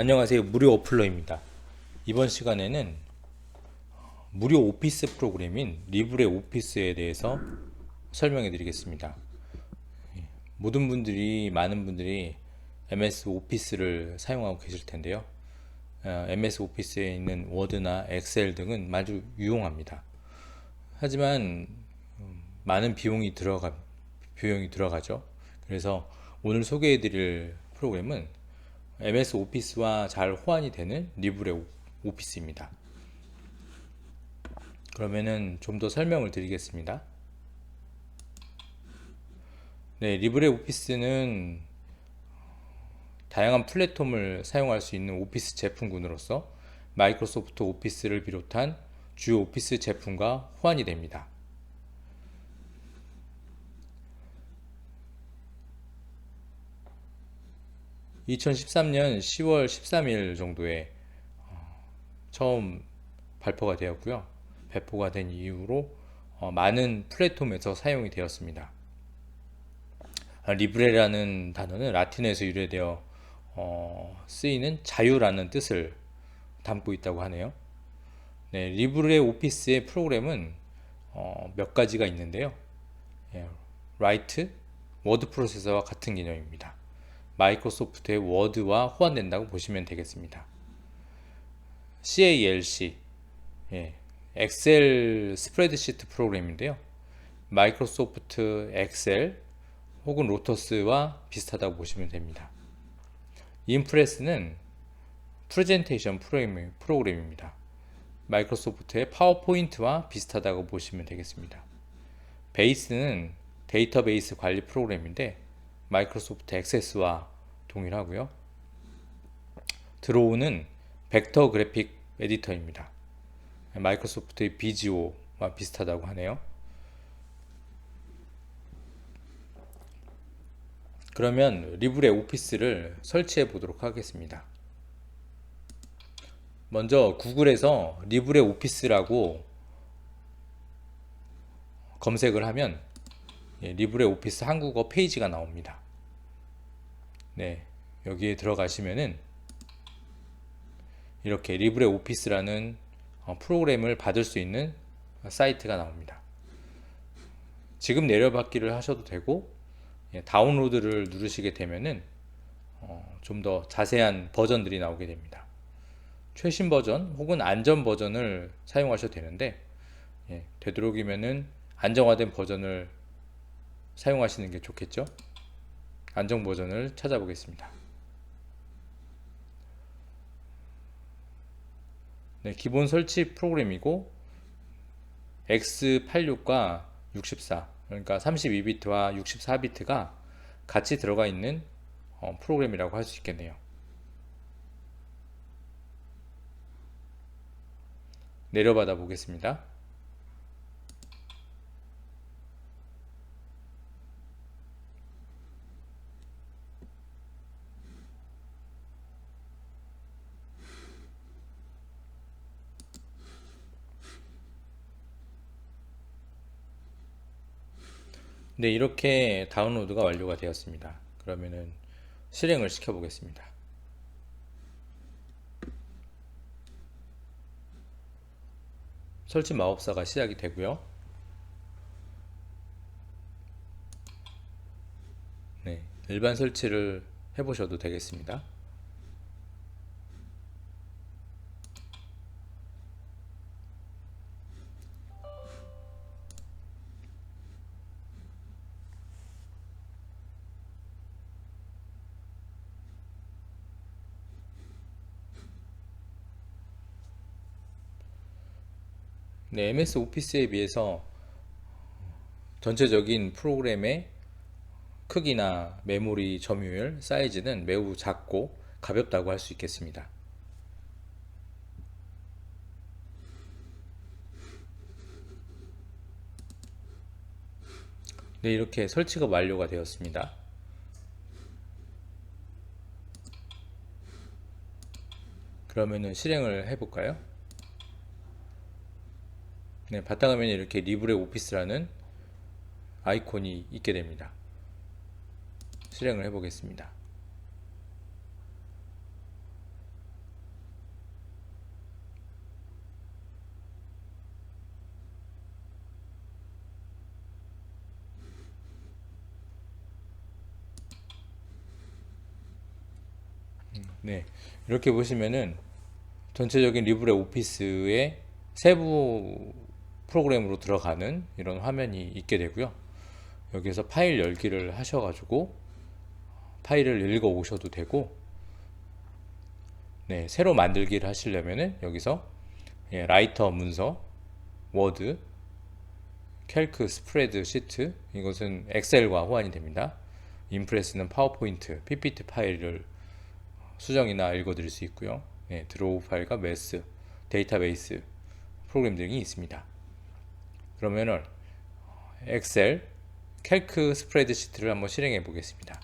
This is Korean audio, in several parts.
안녕하세요. 무료 어플러입니다. 이번 시간에는 무료 오피스 프로그램인 리브레 오피스에 대해서 설명해 드리겠습니다. 예, 모든 분들이, 많은 분들이 MS 오피스를 사용하고 계실 텐데요. 어, MS 오피스에 있는 워드나 엑셀 등은 아주 유용합니다. 하지만 음, 많은 비용이 들어가 비용이 들어가죠. 그래서 오늘 소개해 드릴 프로그램은 MS 오피스와 잘 호환이 되는 리브레 오- 오피스입니다. 그러면은 좀 더 설명을 드리겠습니다. 네, 리브레 오피스는 다양한 플랫폼을 사용할 수 있는 오피스 제품군으로서 마이크로소프트 오피스를 비롯한 주요 오피스 제품과 호환이 됩니다. 2013년 10월 13일 정도에 어, 처음 발표가 되었고요. 배포가 된 이후로 어, 많은 플랫폼에서 사용이 되었습니다. 아, 리브레라는 단어는 라틴에서 유래되어 어, 쓰이는 자유라는 뜻을 담고 있다고 하네요. 네, 리브레 오피스의 프로그램은 어, 몇 가지가 있는데요. 예, 라이트, 워드 프로세서와 같은 개념입니다. 마이크로소프트의 워드와 호환된다고 보시면 되겠습니다. CALC, 예, 엑셀 스프레드시트 프로그램인데요. 마이크로소프트 엑셀 혹은 로터스와 비슷하다고 보시면 됩니다. 인프레스는 프레젠테이션 프로그램, 프로그램입니다. 마이크로소프트의 파워포인트와 비슷하다고 보시면 되겠습니다. 베이스는 데이터베이스 관리 프로그램인데 마이크로소프트 액세스와 동일하고요. 드로우는 벡터 그래픽 에디터입니다. 마이크로소프트의 비지오와 비슷하다고 하네요. 그러면 리브레 오피스를 설치해 보도록 하겠습니다. 먼저 구글에서 리브레 오피스라고 검색을 하면 예, 리브레 오피스 한국어 페이지가 나옵니다. 네, 여기에 들어가시면은 이렇게 리브레 오피스라는 어, 프로그램을 받을 수 있는 사이트가 나옵니다. 지금 내려받기를 하셔도 되고 예, 다운로드를 누르시게 되면은 어, 좀 더 자세한 버전들이 나오게 됩니다. 최신 버전 혹은 안전 버전을 사용하셔도 되는데 예, 되도록이면은 안정화된 버전을 사용하시는 게 좋겠죠? 안정 버전을 찾아보겠습니다. 네, 기본 설치 프로그램이고 X86과 64 그러니까 32비트와 64비트가 같이 들어가 있는 어, 프로그램이라고 할 수 있겠네요. 내려받아 보겠습니다. 네, 이렇게 다운로드가 완료가 되었습니다. 그러면은 실행을 시켜 보겠습니다. 설치 마법사가 시작이 되고요. 네, 일반 설치를 해보셔도 되겠습니다. 네, MS 오피스에 비해서 전체적인 프로그램의 크기나 메모리 점유율, 사이즈는 매우 작고 가볍다고 할 수 있겠습니다. 네, 이렇게 설치가 완료가 되었습니다. 그러면은 실행을 해볼까요? 네, 바탕화면에 이렇게 리브레 오피스라는 아이콘이 있게 됩니다. 실행을 해보겠습니다. 네, 이렇게 보시면은 전체적인 리브레 오피스의 세부 프로그램으로 들어가는 이런 화면이 있게 되고요. 여기서 파일 열기를 하셔가지고 파일을 읽어 오셔도 되고, 네, 새로 만들기를 하시려면은 여기서 예, 라이터 문서, 워드, 캘크, 스프레드 시트 이것은 엑셀과 호환이 됩니다. 인프레스는 파워포인트, PPT 파일을 수정이나 읽어드릴 수 있고요. 네, 드로우 파일과 메스, 데이터베이스 프로그램 등이 있습니다. 그러면은 엑셀, 캘크 스프레드 시트를 한번 실행해 보겠습니다.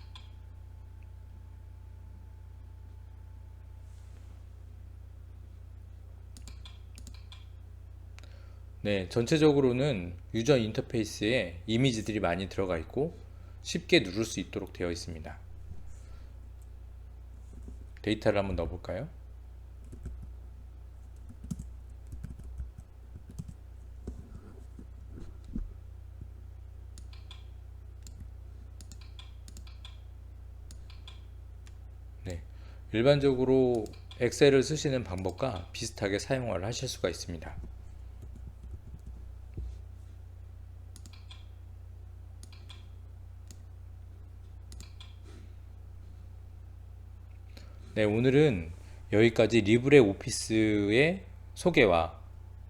네, 전체적으로는 유저 인터페이스에 이미지들이 많이 들어가 있고 쉽게 누를 수 있도록 되어 있습니다. 데이터를 한번 넣어볼까요? 네, 일반적으로 엑셀을 쓰시는 방법과 비슷하게 사용을 하실 수가 있습니다. 네, 오늘은 여기까지 리브레 오피스의 소개와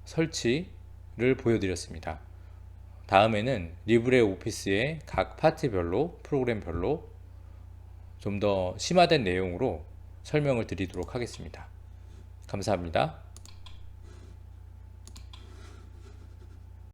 설치를 보여드렸습니다. 다음에는 리브레 오피스의 각 파트별로 프로그램별로 좀 더 심화된 내용으로 설명을 드리도록 하겠습니다. 감사합니다.